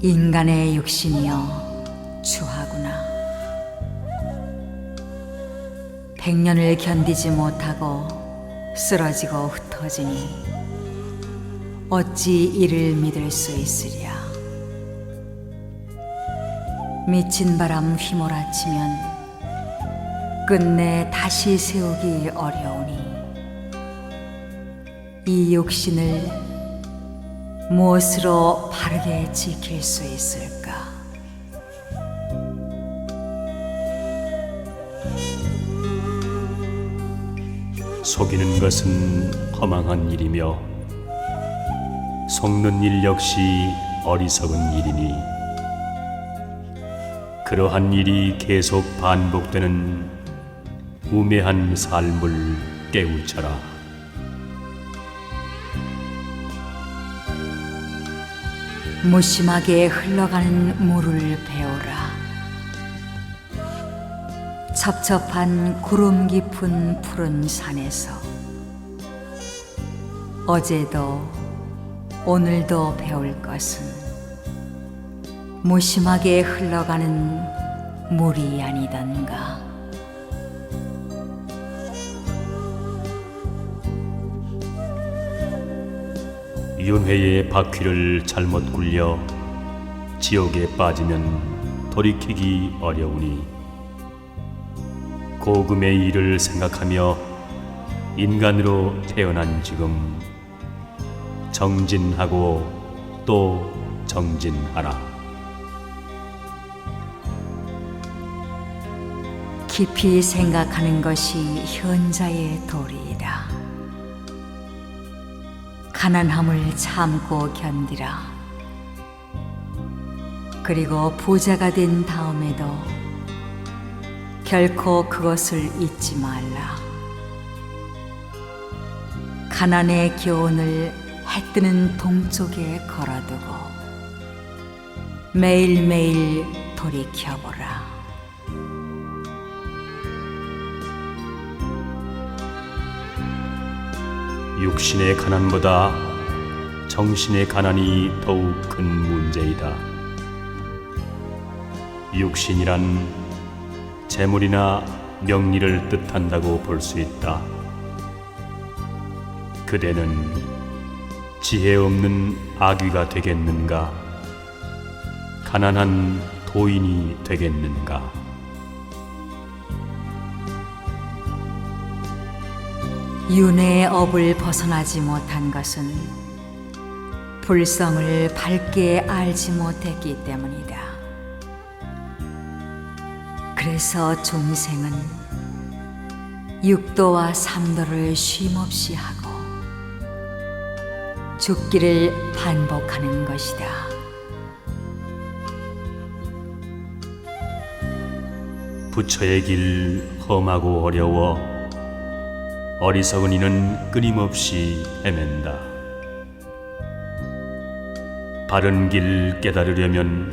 인간의 육신이여 추하구나. 백년을 견디지 못하고 쓰러지고 흩어지니 어찌 이를 믿을 수 있으랴. 미친 바람 휘몰아치면 끝내 다시 세우기 어려우니 이 육신을 무엇으로 바르게 지킬 수 있을까? 속이는 것은 허망한 일이며 속는 일 역시 어리석은 일이니 그러한 일이 계속 반복되는 우매한 삶을 깨우쳐라. 무심하게 흘러가는 물을 배우라. 첩첩한 구름 깊은 푸른 산에서 어제도 오늘도 배울 것은 무심하게 흘러가는 물이 아니던가. 윤회의 바퀴를 잘못 굴려 지옥에 빠지면 돌이키기 어려우니 고금의 일을 생각하며 인간으로 태어난 지금 정진하고 또 정진하라. 깊이 생각하는 것이 현자의 도리이다. 가난함을 참고 견디라. 그리고 부자가 된 다음에도 결코 그것을 잊지 말라. 가난의 교훈을 해 뜨는 동쪽에 걸어두고 매일매일 돌이켜보라. 육신의 가난보다 정신의 가난이 더욱 큰 문제이다. 육신이란 재물이나 명리를 뜻한다고 볼 수 있다. 그대는 지혜 없는 아귀가 되겠는가? 가난한 도인이 되겠는가? 윤회의 업을 벗어나지 못한 것은 불성을 밝게 알지 못했기 때문이다. 그래서 중생은 육도와 삼도를 쉼없이 하고 죽기를 반복하는 것이다. 부처의 길 험하고 어려워 어리석은 이는 끊임없이 헤맨다. 바른 길 깨달으려면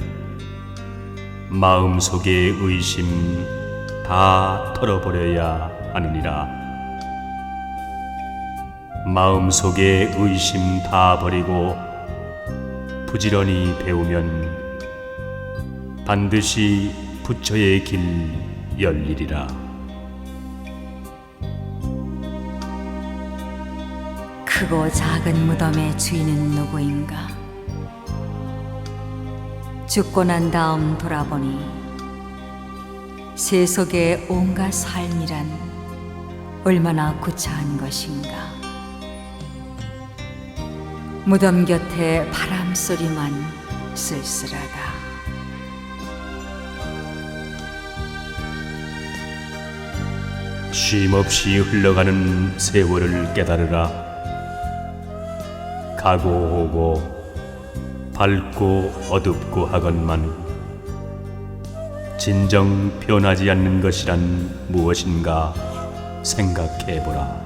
마음 속의 의심 다 털어버려야 하느니라. 마음 속의 의심 다 버리고 부지런히 배우면 반드시 부처의 길 열리리라. 크고 작은 무덤의 주인은 누구인가? 죽고 난 다음 돌아보니 세속의 온갖 삶이란 얼마나 구차한 것인가? 무덤 곁에 바람 소리만 쓸쓸하다. 쉼없이 흘러가는 세월을 깨달으라. 가고 오고 밝고 어둡고 하건만 진정 변하지 않는 것이란 무엇인가 생각해 보라.